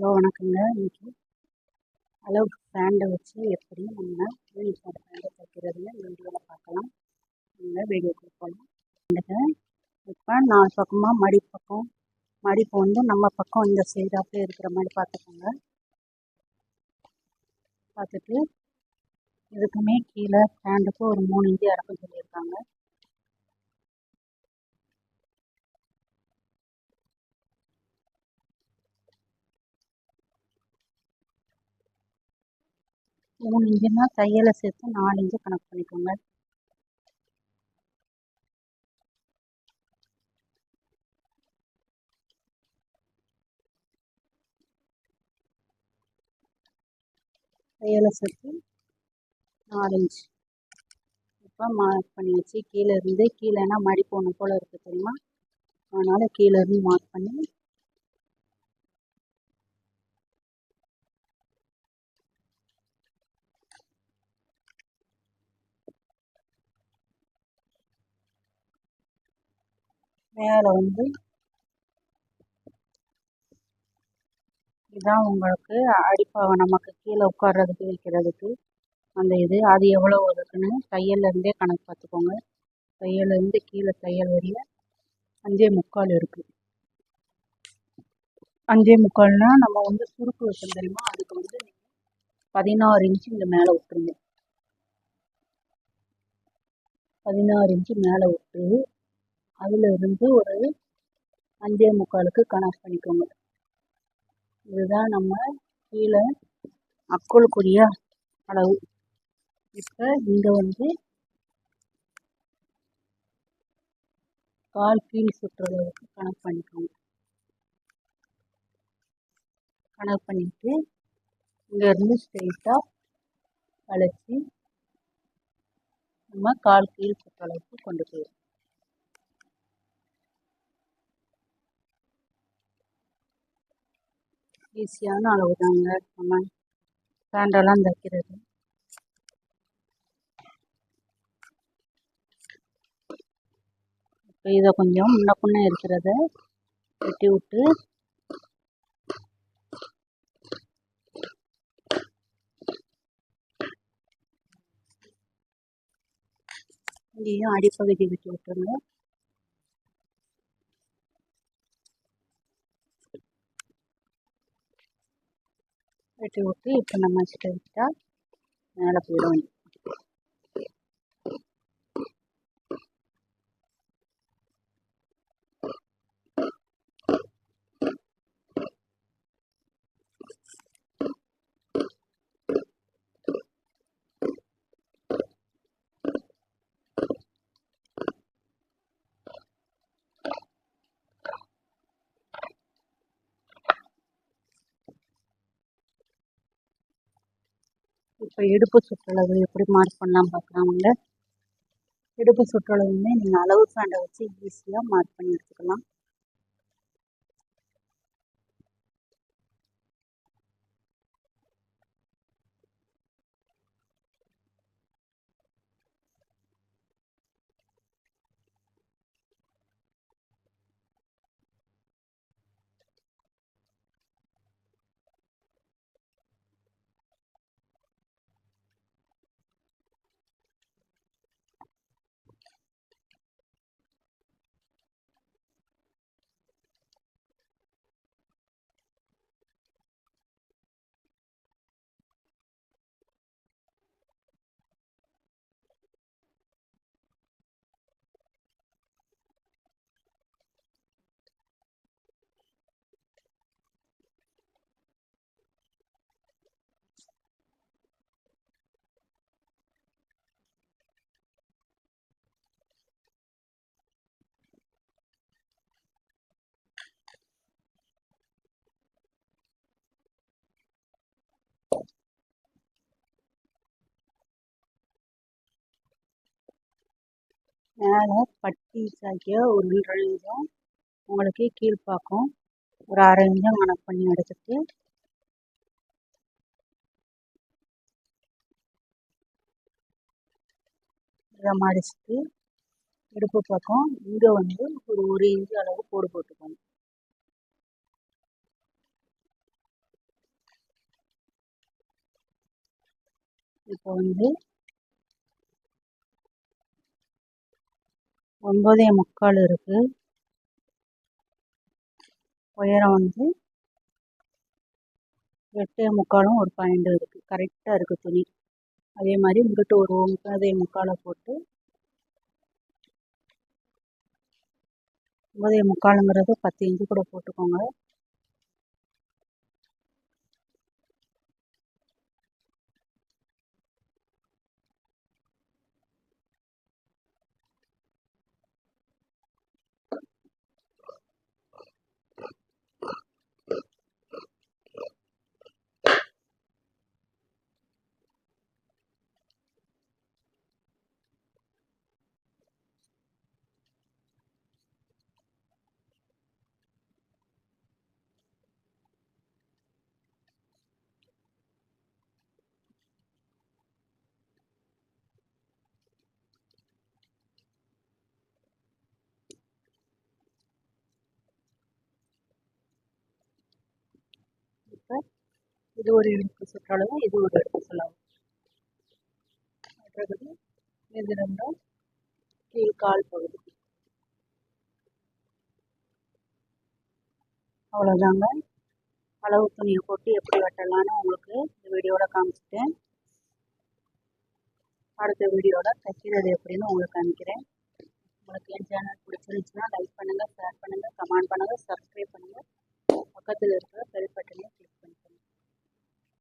Hello வணக்கங்க. இன்னைக்கு அளவு ஃபேண்டை வச்சு எப்படி நம்ம யூனிஃபார்ம் ஃபேண்டை தைக்கிறதுன்னு வீடியோவில் பார்க்கலாம். நம்ம வீடியோக்குள்ள போகலாம் வந்துட்டு இப்போ நாலு பக்கமாக மடி பக்கம் மடிப்பு வந்து நம்ம பக்கம் இந்த சைடாப்பில் இருக்கிற மாதிரி பார்த்துக்கோங்க. பார்த்துட்டு இதுக்குமே கீழே ஃபேண்டுக்கு ஒரு மூணு இஞ்சி இறக்கம் சொல்லியிருக்காங்க. மூணு இன்ச்சுனா தையலை சேர்த்து நாலு இன்ச்சு கணக்கு பண்ணிக்கோங்க. தையலை சேர்த்து நாலு இன்ச்சு இப்போ மார்க் பண்ணியாச்சு. கீழே இருந்து கீழேனா மடிப்பு ஒன்று போல் இருக்குது தெரியுமா? அதனால் கீழே இருந்து மார்க் பண்ணி மேலே வந்து இதுதான் உங்களுக்கு அடிப்பாக நமக்கு கீழே உட்கார்றதுக்கு வைக்கிறதுக்கு அந்த இது. அது எவ்வளோ இருக்குன்னு தையல்லேருந்தே கணக்கு பார்த்துக்கோங்க. தையல்லேருந்து கீழே தையல் வரைய அஞ்சே முக்கால் இருக்குது அஞ்சே முக்கால்னா நம்ம வந்து சுருக்கு வச்சோம் தெரியுமா? அதுக்கு வந்து பதினாறு இன்ச்சு இந்த மேலே விட்டுருங்க பதினாறு இன்ச்சு மேலே விட்டு அதுல இருந்து ஒரு அஞ்சே முக்காலுக்கு கணக்கு பண்ணிக்கோங்க. இதுதான் நம்ம கீழே அக்குளுக்குரிய அளவு. இப்போ இங்கே வந்து கால் கீழ் சுற்றுறதுக்கு கணக்கு பண்ணிக்கோங்க. கணக்கு பண்ணிவிட்டு இங்கேருந்து ஸ்ட்ரெயிட்டாக வளைச்சி நம்ம கால் கீழ் சுற்றளவுக்கு கொண்டு போயிடும் ஈஸியான அளவு தாங்க நம்ம பேண்டெல்லாம் தைக்கிறது. இப்போ இதை கொஞ்சம் முன்ன பின்ன இருக்கிறத வெட்டி விட்டு இங்கேயும் அடிப்பகுதி வெட்டி விட்டுருங்க. வெட்டி விட்டு இப்போ நம்ம ஸ்ட்ரைட்டாக மேலே போயிடும். இப்போ இடுப்பு சுற்றளவு எப்படி மார்க் பண்ணலாம் பார்க்குறாங்க இடுப்பு சுற்றளவுமே நீங்கள் அளவு ஃபேண்டை வச்சு ஈஸியாக மார்க் பண்ணி எடுத்துக்கலாம். மேலே பட்டி சாய்க்க ஒரு ஒன்றரை இன்ச்சும் உங்களுக்கு கீழ்ப்பாக்கம் ஒரு அரை இன்ச்சும் கணக்கு பண்ணி எடுத்துட்டு இதை மடிச்சுட்டு இடுப்பு பக்கம் இங்கே வந்து ஒரு ஒரு இன்ச்சு அளவு போடு போட்டுக்கோங்க. இப்போ வந்து ஒன்பதே முக்கால் இருக்கு. உயரம் வந்து எட்டே முக்காலும் ஒரு பாயிண்ட் இருக்குது கரெக்டாக இருக்குது துணி. அதே மாதிரி இங்கிட்டு ஒரு ஒன்பதே முக்காலை போட்டு ஒன்பதே முக்காலுங்கிறது பத்து இன்ச்சு கூட போட்டுக்கோங்க. இது ஒரு இடுப்பு சுற்றளவு இது ஒரு இடுப்பு சொல்லவும் மற்றபடி இது ரெண்டும் கீழ்கால் பகுதி. அவ்வளோதாங்க அளவு துணியை போட்டு எப்படி வெட்டலான்னு உங்களுக்கு இந்த வீடியோவில் காமிச்சிட்டேன். அடுத்த வீடியோவில் தைக்கிறது எப்படின்னு உங்களுக்கு காமிக்கிறேன். உங்களுக்கு என் சேனல் பிடிச்சிருந்துச்சுன்னா லைக் பண்ணுங்கள் ஷேர் பண்ணுங்கள் கமெண்ட் பண்ணுங்கள் சப்ஸ்கிரைப் பண்ணுங்கள் பக்கத்தில் இருக்கிற பெல் பட்டனையும் கிளிக்